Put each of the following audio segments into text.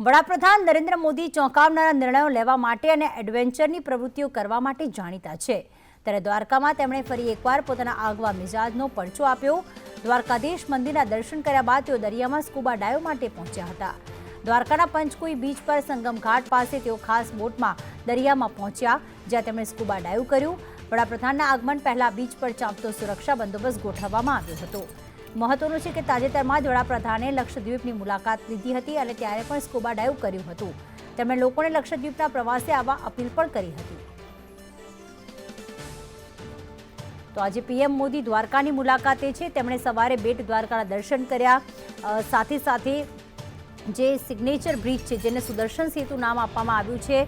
વડાપ્રધાન નરેન્દ્ર મોદી ચોંકાવનારા નિર્ણયો લેવા માટે અને એડવેન્ચરની પ્રવૃત્તિઓ કરવા માટે જાણીતા છે. ત્યારે દ્વારકામાં તેમણે ફરી એકવાર પોતાના આગવા મિજાજનો પરચો આપ્યો. દ્વારકાધીશ મંદિરના દર્શન કર્યા બાદ તેઓ દરિયામાં સ્કૂબા ડાઈવ માટે પહોંચ્યા હતા. દ્વારકાના પંચકુઈ બીચ પર સંગમ ઘાટ પાસે તેઓ ખાસ બોટમાં દરિયામાં પહોંચ્યા, જ્યાં તેમણે સ્કૂબા ડાઈવ કર્યું. વડાપ્રધાનના આગમન પહેલા બીચ પર ચાંપતો સુરક્ષા બંદોબસ્ત ગોઠવવામાં આવ્યો હતો. મહત્વનું છે કે તાજેતરમાં જ વડાપ્રધાને લક્ષદ્વીપની મુલાકાત લીધી હતી અને ત્યારે પણ સ્કુબા ડાઇવ કર્યું હતું. તેમણે લોકોને લક્ષદ્વીપના પ્રવાસે આવવા અપીલ પણ કરી હતી. તો આજે પીએમ મોદી દ્વારકાની મુલાકાતે છે. તેમણે સવારે બેટ દ્વારકાના દર્શન કર્યા. સાથે સાથે જે સિગ્નેચર બ્રિજ છે, જેને સુદર્શન સેતુ નામ આપવામાં આવ્યું છે,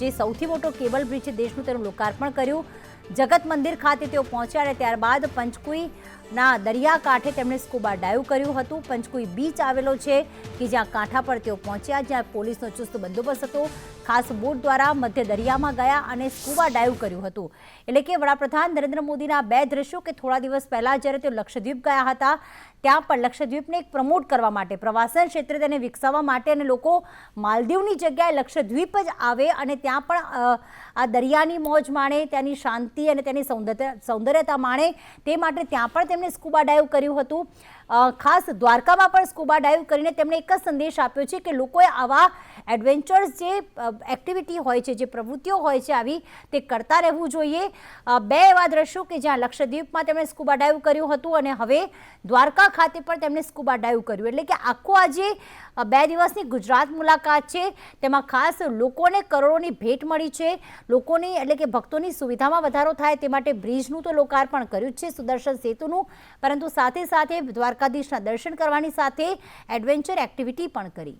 જે સૌથી મોટો કેબલ બ્રિજ છે, દેશનું તેનું લોકાર્પણ કર્યું. જગત મંદિર ખાતે તેઓ પહોંચ્યા અને ત્યારબાદ પંચકુઈના દરિયાકાંઠે તેમણે સ્કૂબા ડાઈવ કર્યું હતું. પંચકુઈ બીચ આવેલો છે કે જ્યાં કાંઠા પર તેઓ પહોંચ્યા, જ્યાં પોલીસનો ચુસ્ત બંદોબસ્ત હતો. ખાસ બોટ દ્વારા મધ્ય દરિયામાં ગયા અને સ્કૂબા ડાઈવ કર્યું હતું. એટલે કે વડાપ્રધાન નરેન્દ્ર મોદીના બે દ્રશ્યો કે થોડા દિવસ પહેલાં જ્યારે તેઓ લક્ષદ્વીપ ગયા હતા, ત્યાં પણ લક્ષદ્વીપને એક પ્રમોટ કરવા માટે, પ્રવાસન ક્ષેત્રે તેને વિકસાવવા માટે અને લોકો માલદીવની જગ્યાએ લક્ષદ્વીપ જ આવે અને ત્યાં પણ આ દરિયાની મોજ માણે, ત્યાંની શાંતિ અને તેની સૌંદર્ય સૌંદર્યતા માણે તે માટે ત્યાં પણ તેમણે સ્કૂબા ડાઇવ કર્યું હતું. ખાસ દ્વારકામાં પણ સ્કૂબા ડાઇવ કરીને તેમણે એક જ સંદેશ આપ્યો છે કે લોકોએ આવા એડવેન્ચર્સ જે એક્ટિવિટી હોય છે, જે પ્રવૃત્તિઓ હોય છે, આવી તે કરતા રહેવું જોઈએ. બે એવા દ્રશ્યો કે જ્યાં લક્ષદ્વીપમાં તેમણે સ્કૂબા ડાઇવ કર્યું હતું અને હવે દ્વારકા ખાતે પણ તેમણે સ્કૂબા ડાઇવ કર્યું. એટલે કે આખો આજે બે દિવસની ગુજરાત મુલાકાત છે. તેમાં ખાસ લોકોને કરોડોની ભેટ મળી છે. લોકોની એટલે કે ભક્તોની સુવિધામાં વધારો થાય તે માટે બ્રિજનું તો લોકાર્પણ કર્યું છે, સુદર્શન સેતુનું. પરંતુ સાથે સાથે દ્વારકાધીશના દર્શન કરવાની સાથે એડવેન્ચર એક્ટિવિટી પણ કરી.